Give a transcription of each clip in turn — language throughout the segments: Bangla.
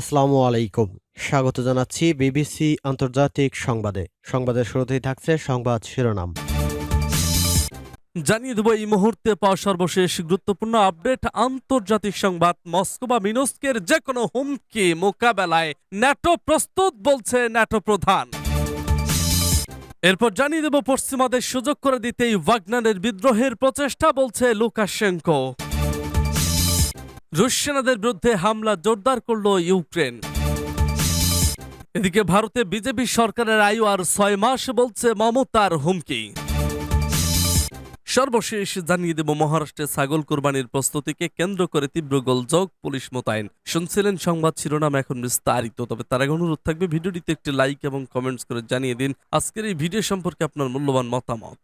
আসসালামু আলাইকুম। স্বাগত জানাচ্ছি বিবিসি আন্তর্জাতিক সংবাদে। সংবাদের শুরুতেই থাকছে সংবাদ শিরোনাম। জানিয়ে দেব এই মুহূর্তে পাওয়া সর্বশেষ গুরুত্বপূর্ণ আপডেট। আন্তর্জাতিক সংবাদ মস্কো বা মিনস্কের যে কোনো হুমকি মোকাবেলায় ন্যাটো প্রস্তুত বলছে ন্যাটো প্রধান। এরপর জানিয়ে দেব পশ্চিমাদের সুযোগ করে দিতেই ওয়াগনারের বিদ্রোহের প্রচেষ্টা বলছে লুকাশেঙ্কো। রুশ সেনাদের বিরুদ্ধে হামলা জোরদার করল ইউক্রেন। এদিকে ভারতে বিজেপি সরকারের আয়ু আর ছয় মাস বলছে মমতার হুমকি। সর্বশেষ জানিয়ে দেব, মহারাষ্ট্রে ছাগল কোরবানির প্রস্তুতিকে কেন্দ্র করে তীব্র গোলযোগ, পুলিশ মোতায়েন। শুনছিলেন সংবাদ শিরোনাম এখন বিস্তারিত, তবে তার আগে অনুরোধ থাকবে, ভিডিওটিতে একটি লাইক এবং কমেন্টস করে জানিয়ে দিন। আজকের এই ভিডিও সম্পর্কে আপনার মূল্যবান মতামত।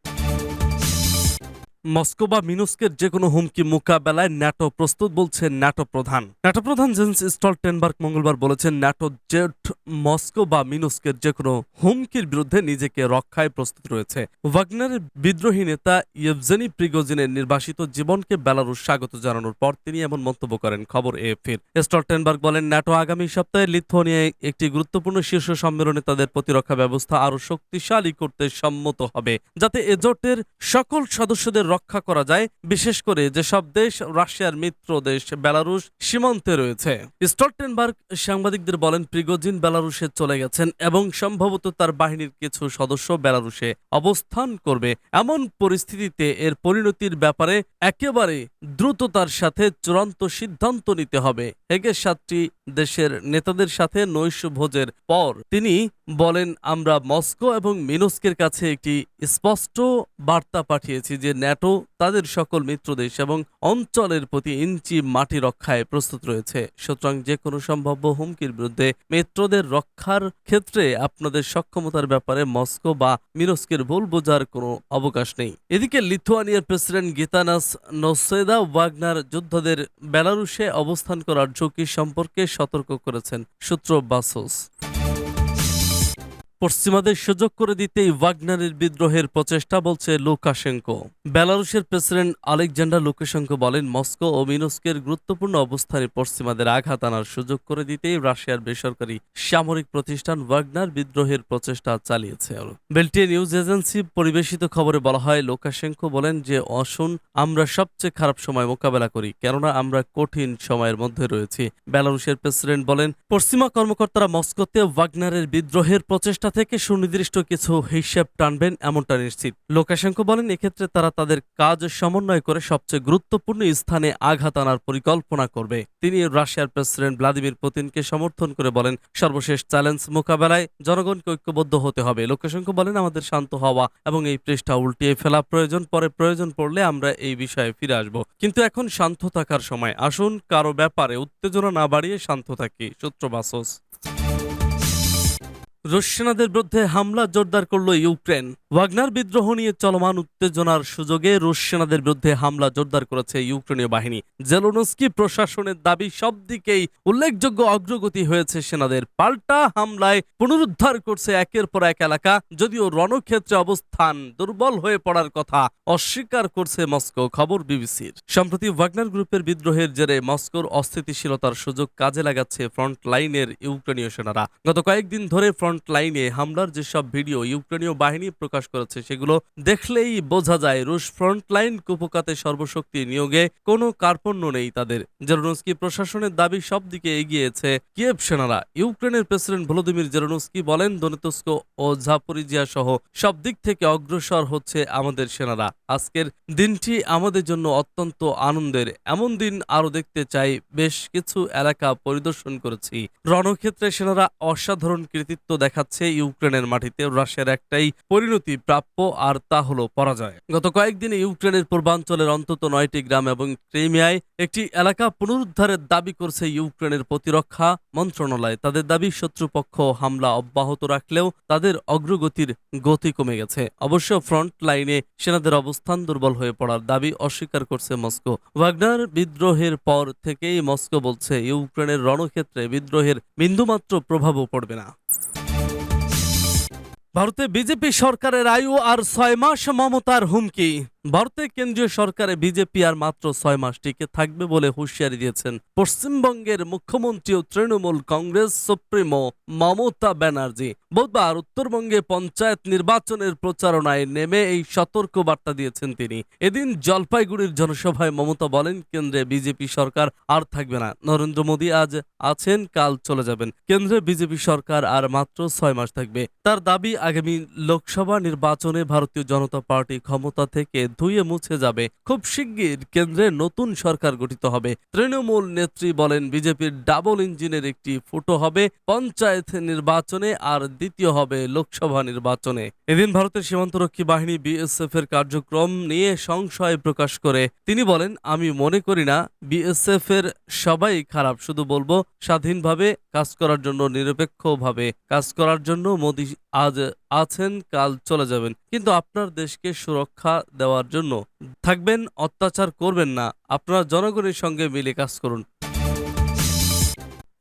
মস্কো বা মিনুস্কের যে কোনো হুমকি মোকাবেলায় ন্যাটো প্রস্তুত বলছে ন্যাটো প্রধান। ন্যাটো প্রধান জেন্স স্টলটেনবার্গ মঙ্গলবার বলেছেন ন্যাটো জেট মস্কো বা মিনুস্কের যে কোনো হুমকির বিরুদ্ধে নিজেকে রক্ষায় প্রস্তুত রয়েছে। ওয়াগনারের বিদ্রোহী নেতা ইয়েভজেনি প্রিগোজিনের নির্বাসিত জীবনকে বেলারুশ স্বাগত জানানোর পর তিনি এমন মন্তব্য করেন খবর এএফির স্টলটেনবার্গ বলেন, ন্যাটো আগামী সপ্তাহে লিথুয়ানিয়ায় একটি গুরুত্বপূর্ণ শীর্ষ সম্মেলনে তাদের প্রতিরক্ষা ব্যবস্থা আরও শক্তিশালী করতে সম্মত হবে, যাতে এজোটের সকল সদস্যদের রক্ষা করা যায়, বিশেষ করে যেসব দেশ, রাশিয়ার মিত্র দেশ বেলারুশ সীমান্তে রয়েছে। স্টলটেনবার্গ সাংবাদিকদের বলেন, প্রিগোজিন বেলারুশে চলে গেছেন এবং সম্ভবত তার বাহিনীর কিছু সদস্য বেলারুশে অবস্থান করবে। এমন পরিস্থিতিতে এর পরিণতির ব্যাপারে একেবারে দ্রুততার সাথে চূড়ান্ত সিদ্ধান্ত নিতে হবে। হেগে সাতটি দেশের নেতাদের সাথে নৈশ ভোজের পর তিনি বলেন, আমরা মস্কো এবং মিনুস্কের কাছে একটি স্পষ্ট বার্তা পাঠিয়েছি যে ন্যাটো তাদের সকল মিত্র দেশ এবং অঞ্চলের প্রতি ইঞ্চি মাটি রক্ষায় প্রস্তুত রয়েছে। সুতরাং যে কোনো সম্ভাব্য হুমকির বিরুদ্ধে মিত্রদের রক্ষার ক্ষেত্রে আপনাদের সক্ষমতার ব্যাপারে মস্কো বা মিনস্কের ভুল বোঝার কোনো অবকাশ নেই। এদিকে লিথুয়ানিয়ার প্রেসিডেন্ট গীতানাস নোসেদা ওয়াগনার যোদ্ধাদের বেলারুশে অবস্থান করার ঝুঁকি সম্পর্কে সতর্ক করেছেন সূত্র বাসোস। পশ্চিমাদের সুযোগ করে দিতেই ওয়াগনারের বিদ্রোহের প্রচেষ্টা বলছে লুকাশেঙ্কো। বেলারুশের প্রেসিডেন্ট আলেকজান্ডার লুকাশেঙ্কো বলেন, মস্কো ও মিনস্কের গুরুত্বপূর্ণ অবস্থানে পশ্চিমাদের আঘাত আনার সুযোগ করে দিতেই রাশিয়ার বেসরকারি সামরিক প্রতিষ্ঠান ওয়াগনার বিদ্রোহের প্রচেষ্টা চালিয়েছে। বেল্টিয়া নিউজ এজেন্সি পরিবেশিত খবরে বলা হয়, লুকাশেঙ্কো বলেন যে, অসুন, আমরা সবচেয়ে খারাপ সময় মোকাবেলা করি, কেননা আমরা কঠিন সময়ের মধ্যে রয়েছি। বেলারুশের প্রেসিডেন্ট বলেন, পশ্চিমা কর্মকর্তারা মস্কোতে ওয়াগনারের বিদ্রোহের প্রচেষ্টা থেকে সুনির্দিষ্ট কিছু হিসেব টানবেন এমনটা নিশ্চিত। লোকাশঙ্ক বলেন, এক্ষেত্রে তারা তাদের কাজ সমন্বয় করে সবচেয়ে গুরুত্বপূর্ণ স্থানে আঘাত আনার পরিকল্পনা করবে। তিনি রাশিয়ার প্রেসিডেন্ট ভ্লাদিমির পুতিনকে সমর্থন করে বলেন, সর্বশেষ চ্যালেঞ্জ মোকাবেলায় জনগণকে ঐক্যবদ্ধ হতে হবে। লোকাশঙ্ক বলেন, আমাদের শান্ত হওয়া এবং এই পৃষ্ঠা উল্টিয়ে ফেলা প্রয়োজন, পরে প্রয়োজন পড়লে আমরা এই বিষয়ে ফিরে আসব। কিন্তু এখন শান্ত থাকার সময়। আসুন, কারও ব্যাপারে উত্তেজনা না বাড়িয়ে শান্ত থাকি। সূত্র বাসস রুশ বিরুদ্ধে হামলা জোরদার করল ইউক্রেন। ওয়াগনার বিদ্রোহ নিয়ে চলমান উত্তেজনার সুযোগে রুশ সেনাদের বিরুদ্ধে হামলা জোরদার করেছে ইউক্রেনীয় বাহিনী। জেলোনস্কি প্রশাসনের দাবি, সব দিকেই উল্লেখযোগ্য অগ্রগতি হয়েছে সেনাদের। পাল্টা হামলায় পুনরুদ্ধার করছে একের পর এক এলাকা, যদিও রণক্ষেত্রে অবস্থান দুর্বল হয়ে পড়ার কথা অস্বীকার করছে মস্কো, খবর বিবিসির। সম্প্রতি ওয়াগনার গ্রুপের বিদ্রোহের জেরে মস্কোর অস্থিতিশীলতার সুযোগ কাজে লাগাচ্ছে ফ্রন্ট লাইনের ইউক্রেনীয় সেনারা। গত কয়েকদিন ধরে ফ্রন্ট লাইনে হামলার যেসব ভিডিও ইউক্রেনীয় বাহিনী প্রকাশ করেছে, সেগুলো দেখলেই বোঝা যায় রুশ ফ্রন্ট লাইন কুপকাতে সর্বশক্তি নিয়োগে কোনো কার্পণ্য নেই তাদের। জেরোনস্কি প্রশাসনের দাবি সব দিকে এগিয়েছে কিয়েভ সেনারা। ইউক্রেনের প্রেসিডেন্ট ভলোদিমির জেরোনস্কি বলেন, দনেতস্ক ও ঝাপরিজিয়া সহ সব দিক থেকে অগ্রসর হচ্ছে আমাদের সেনারা। আজকের দিনটি আমাদের জন্য অত্যন্ত আনন্দের। এমন দিন আরও দেখতে চাই। বেশ কিছু এলাকা পরিদর্শন করেছি। রণক্ষেত্রে সেনারা অসাধারণ কৃতিত্ব দেখাচ্ছে ইউক্রেনের মাটিতে। রাশিয়ার একটাই পরিণতি প্রাপ্য আর তা হলো পরাজয়। গত কয়েকদিনে ইউক্রেনের পূর্বাঞ্চলের অন্তত নয়টি গ্রাম এবং ক্রিমিয়ায় একটি এলাকা পুনরুদ্ধারের দাবি করছে ইউক্রেনের প্রতিরক্ষা মন্ত্রণালয়। তাদের দাবি, শত্রুপক্ষ হামলা অব্যাহত রাখলেও তাদের অগ্রগতির গতি কমে গেছে। অবশ্য ফ্রন্ট লাইনে সেনাদের অবস্থান দুর্বল হয়ে পড়ার দাবি অস্বীকার করছে মস্কো। ওয়াগনার বিদ্রোহের পর থেকেই মস্কো বলছে, ইউক্রেনের রণক্ষেত্রে বিদ্রোহের বিন্দুমাত্র প্রভাবও পড়বে না। ভারতে বিজেপি সরকারের আয়ু আর ছয় মাস মমতার হুমকি। ভারতে কেন্দ্রীয় সরকারে বিজেপি আর মাত্র ছয় মাস টিকে থাকবে বলে হুঁশিয়ারি দিয়েছেন পশ্চিমবঙ্গের মুখ্যমন্ত্রী ও তৃণমূল কংগ্রেস সুপ্রিমো মমতা ব্যানার্জি। বুধবার উত্তরবঙ্গে পঞ্চায়েত নির্বাচনের প্রচারণায় নেমে এই সতর্ক বার্তা দিয়েছেন তিনি। এদিন জলপাইগুড়ির জনসভায় মমতা বলেন, কেন্দ্রে বিজেপি সরকার আর থাকবে না। নরেন্দ্র মোদী আজ আছেন, কাল চলে যাবেন। কেন্দ্রে বিজেপি সরকার আর মাত্র ছয় মাস থাকবে। তার দাবি, আগামী লোকসভা নির্বাচনে ভারতীয় জনতা পার্টি ক্ষমতা থেকে ধুয়ে মুছে যাবে। খুব শিগগির কেন্দ্রে নতুন সরকার গঠিত হবে। তৃণমূল নেত্রী বলেন, বিজেপির ডাবল ইঞ্জিনের একটি ফুটো হবে, পঞ্চায়েত নির্বাচনে আর দ্বিতীয় হবে লোকসভা নির্বাচনে। এদিন ভারতের সীমান্তরক্ষী বাহিনী বিএসএফ এর কার্যক্রম নিয়ে সংশয় প্রকাশ করে। তিনি বলেন, আমি মনে করি না বিএসএফ এর সবাই খারাপ। শুধু বলব, স্বাধীনভাবে কাজ করার জন্য, নিরপেক্ষভাবে কাজ করার জন্য মোদী আজ আছেন, কাল চলে যাবেন। কিন্তু আপনার দেশকে সুরক্ষা দেওয়ার জন্য থাকবেন, অত্যাচার করবেন না। আপনার জনগণের সঙ্গে মিলে কাজ করুন।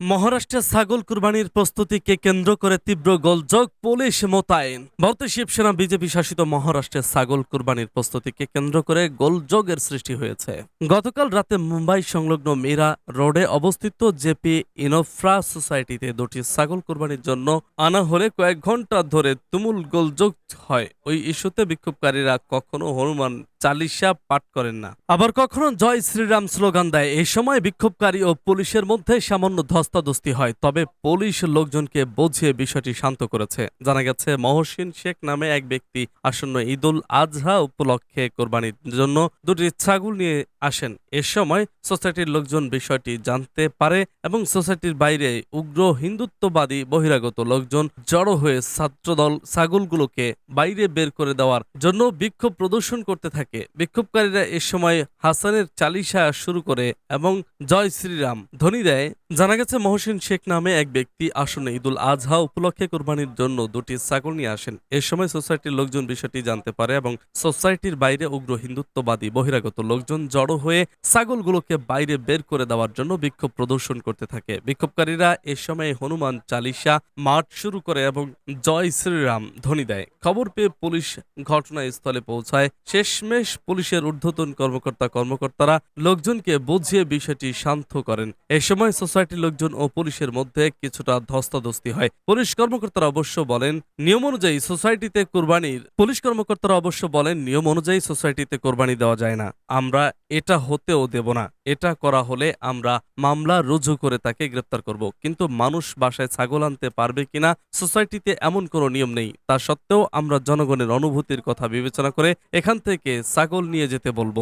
মহারাষ্ট্রে ছাগল কুরবানির প্রস্তুতিকে কেন্দ্র করে তীব্র গোলযোগ পুলিশ মোতায়েন। ভারতের শিবসেনা বিজেপি শাসিত মহারাষ্ট্রে ছাগল কুরবানির প্রস্তুতিকে কেন্দ্র করে গোলযোগের সৃষ্টি হয়েছে। গতকাল রাতে মুম্বাই সংলগ্ন মীরা রোডে অবস্থিত জেপি ইনোফ্রা সোসাইটিতে দুটি ছাগল কুরবানির জন্য আনা হলে কয়েক ঘণ্টা ধরে তুমুল গোলযোগ হয়। ওই ইস্যুতে বিক্ষোভকারীরা কখনো হনুমান চালিশা পাঠ করেন না। আবার কখনো জয় শ্রীরাম স্লোগান দেয়। এই সময় বিক্ষোভকারী ও পুলিশের মধ্যে সামান্য ধস্তাধস্তি হয়, তবে পুলিশ লোকজনকে বুঝিয়ে বিষয়টি শান্ত করেছে। জানা গেছে, মহসিন শেখ নামে এক ব্যক্তি আসন্ন ঈদুল আজহা উপলক্ষে কোরবানির জন্য দুটি ছাগল নিয়ে আসেন। এ সময় সোসাইটির লোকজন বিষয়টি জানতে পারে এবং সোসাইটির বাইরে উগ্র হিন্দুত্ববাদী বহিরাগত লোকজন জড়ো হয়ে ছাত্রদল ছাগলগুলোকে বাইরে বের করে দেওয়ার জন্য বিক্ষোভ প্রদর্শন করতে থাকে। বিক্ষোভকারীরা এ সময় হাসানের চালিশা শুরু করে এবং জয় শ্রীরাম। ধ্বনি দেয়। জানা গেছে, মহসিন শেখ নামে এক ব্যক্তি আসন্ন ঈদুল আজহা উপলক্ষে কোরবানির জন্য দুটি ছাগল নিয়ে আসেন। এ সময় সোসাইটির লোকজন বিষয়টি জানতে পারে এবং সোসাইটির বাইরে উগ্র হিন্দুত্ববাদী বহিরাগত লোকজন জড়ো হয়ে ছাগলগুলোকে বাইরে বের করে দেওয়ার জন্য বিক্ষোভ প্রদর্শন করতে থাকে। বিক্ষোভকারীরা এ সময় হনুমান চালিশা মাঠ শুরু করে এবং জয় শ্রীরাম ধ্বনি দেয়। খবর পেয়ে পুলিশ ঘটনাস্থলে পৌঁছায়। শেষমেশ পুলিশের ঊর্ধ্বতন কর্মকর্তা কর্মকর্তারা লোকজনকে বুঝিয়ে বিষয়টি শান্ত করেন। এ সময় সোসাইটির লোকজন ও পুলিশের মধ্যে কিছুটা ধস্তাধস্তি হয়। পুলিশ কর্মকর্তারা অবশ্য বলেন, নিয়ম অনুযায়ী সোসাইটিতে কোরবানির পুলিশ কর্মকর্তারা অবশ্য বলেন, নিয়ম অনুযায়ী সোসাইটিতে কোরবানি দেওয়া যায় না। আমরা এটা হতেও দেব না। এটা করা হলে আমরা মামলা রুজু করে তাকে গ্রেপ্তার করব। কিন্তু মানুষ বাসায় ছাগল আনতে পারবে কিনা, সোসাইটিতে এমন কোনো নিয়ম নেই। তা সত্ত্বেও আমরা জনগণের অনুভূতির কথা বিবেচনা করে এখান থেকে ছাগল নিয়ে যেতে বলব।